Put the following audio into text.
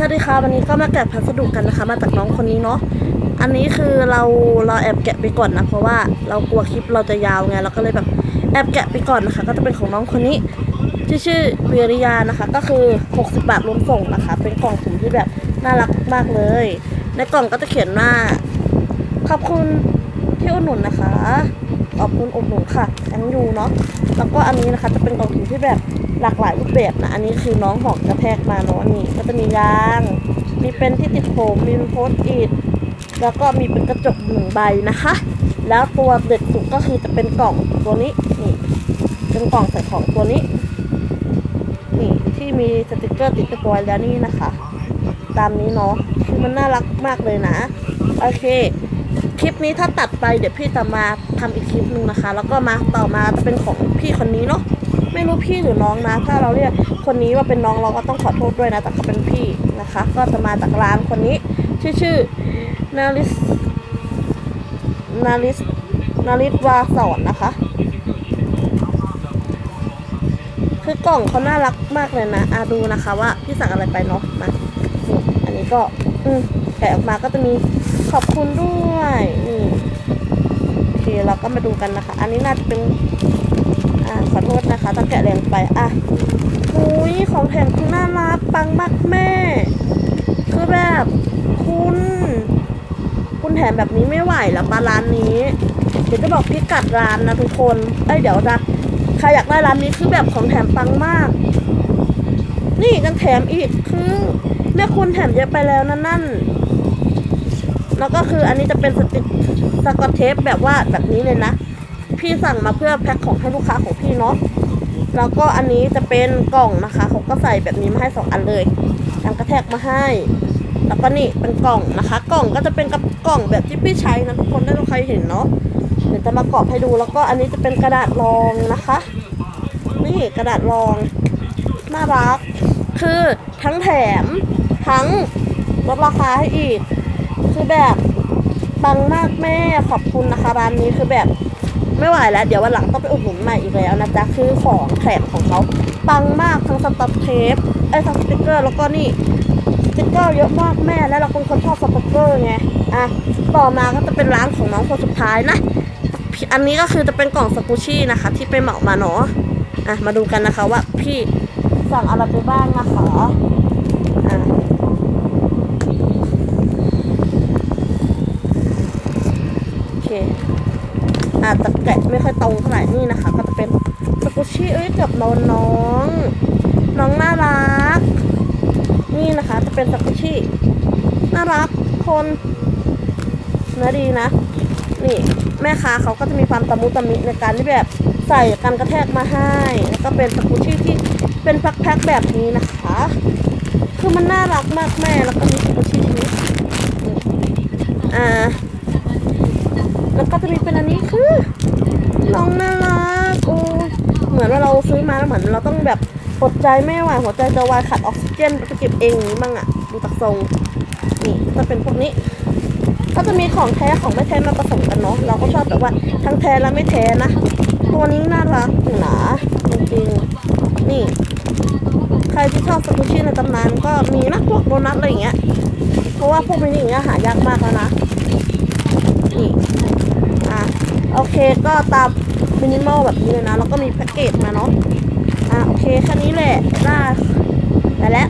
สวัสดีค่ะวันนี้ก็มาแกะพัสดุกันนะคะ มาจากน้องคนนี้เนาะอันนี้คือเราเราแอบแกะไปก่อนนะ เพราะว่าเรากลัวคลิปเราจะยาวไงเราก็เลยแบบแอบแกะไปก่อนนะคะ ก็จะเป็นของน้องคนนี้ที่ชื่อเวียริยานะคะ ก็คือ 60 บาทรวมส่งนะคะ เป็นกล่องสุ่มที่แบบน่ารักมากเลย ในกล่องก็จะเขียนว่าขอบคุณที่อุดหนุนนะคะ ขอบคุณอุดหนุนค่ะแองยูเนาะแล้วก็อันนี้นะคะจะเป็นกล่องสุ่มที่แบบหลากหลายรูปแบบนะอันนี้คือน้องหอกกระแทกมาเนาะนี่ก็จะมียาง มีเป็นที่ติดผมมีโพสต์อิทแล้วก็มีเป็นกระจกหนึ่งใบนะคะ แล้วตัวเด็ดสุดก็คือจะเป็นกล่องตัวนี้นี่เป็นกล่องใส่ของตัวนี้นี่ที่มีสติกเกอร์ติดตัวไว้แล้วนี่นะคะ ตามนี้เนาะคือมันน่ารักมากเลยนะ โอเค คลิปนี้ถ้าตัดไปเดี๋ยวพี่จะมาทำอีกคลิปหนึ่งนะคะ แล้วก็มาต่อมาจะเป็นของพี่คนนี้เนาะไม่รู้พี่หรือน้องนะ ถ้าเราเรียกคนนี้ว่าเป็นน้องเราก็ต้องขอโทษด้วยนะแต่เขาเป็นพี่นะคะ ก็จะมาจากร้านคนนี้ ชื่อชื่อนาริสนาริสนาริสวาสอนนะคะ คือกล่องเขาน่ารักมากเลยนะอาดูนะคะว่าพี่สั่งอะไรไปเนาะมาอันนี้ก็ อืม แกะออกมาก็จะมีขอบคุณด้วยนี่โอเคเราก็มาดูกันนะคะ อันนี้น่าจะเป็นอ่าขอโทษนะคะถ้าแกะแรงไปอะหุยของแถมคือน่ารักปังมากแม่ คือแบบคุณ คุณแถมแบบนี้ไม่ไหวแล้วปะร้านนี้ เดี๋ยวจะบอกพี่กัดร้านนะทุกคนเอ้ยเดี๋ยวนะใครอยากได้ร้านนี้คือแบบของแถมปังมาก นี่กันแถมอีกคือแม่คุณแถมเยอะไปแล้วนั่นนั่น แล้วก็คืออันนี้จะเป็นสติกสกอตเทปแบบว่าแบบนี้เลยนะ พี่สั่งมาเพื่อแพ็คของให้ลูกค้าของพี่เนาะแล้วก็อันนี้จะเป็นกล่องนะคะเขาก็ใส่แบบนี้มาให้สองอันเลยทำกระแทกมาให้ แล้วก็นี่เป็นกล่องนะคะ กล่องก็จะเป็นกับกล่องแบบที่พี่ใช้นะทุกคนได้ทุกใครเห็นเนาะเดี๋ยวจะมากรอบให้ดูแล้วก็อันนี้จะเป็นกระดาษรองนะคะ นี่กระดาษรองน่ารัก คือทั้งแถมทั้งลดราคาให้อีก คือแบบปังมากแม่ขอบคุณนะคะร้านนี้คือแบบไม่ไหวแล้ว เดี๋ยววันหลังต้องไปอุดหนุนใหม่อีกแล้วนะจ๊ะคือของแถมของเขาปังมากทั้งสต็อปเทปไอ้ทั้งสติกเกอร์แล้วก็นี่สติกเกอร์เยอะมากแม่แล้วเราเป็นคนชอบสติกเกอร์ไงอะต่อมาก็จะเป็นร้านของน้องคนสุดท้ายนะอันนี้ก็คือจะเป็นกล่องสกูชี่นะคะ ที่ไปเหมามาเนาะอะมาดูกันนะคะว่าพี่สั่งอะไรไปบ้างนะคะอะ โอ เคอาจจะแกะไม่ค่อยตรงเท่าไหร่นี่นะคะ ก็จะเป็นสกุชชี่เอ้ยเกับนอนน้อง น้องน่ารัก นี่นะคะ จะเป็นสกุชชี่น่ารักคนเนื้อดีนะ นี่แม่ค้าเขาก็จะมีความตะมุตะมิในการที่แบบใส่กันกระแทกมาให้แล้วก็เป็นสกุชชี่ที่เป็นแพ็คๆแบบนี้นะคะ คือมันน่ารักมากแม่แล้วก็มีสกุชชี่นี้อ่า จะมีเป็นอันนี้คือน้องน่ารักโอ้เหมือนว่าเราซื้อมาแล้วเหมือนเราต้องแบบอดใจไม่ไหวหัวใจจะวายขาดออกซิเจนไปเก็บเองนี้บ้างอะดูตักทรงนี่ก็เป็นพวกนี้ก็จะมีของแท้ของไม่แท้มาผสมกันเนาะเราก็ชอบแบบว่าทั้งแท้และไม่แท้นะตัวนี้น่ารักหนาจริงๆนี่ ใครที่ชอบสกูชี่ในตำนานก็มีนะพวกโดนัทอะไรอย่างเงี้ยเพราะว่าพวกมินิอย่างเงี้ยหายากมากแล้วนะ โอเคก็ตามมินิมอลแบบนี้เลยนะ แล้วก็มีแพ็กเกจมาเนาะ อะโอเคแค่นี้แหละได้ไปแล้ว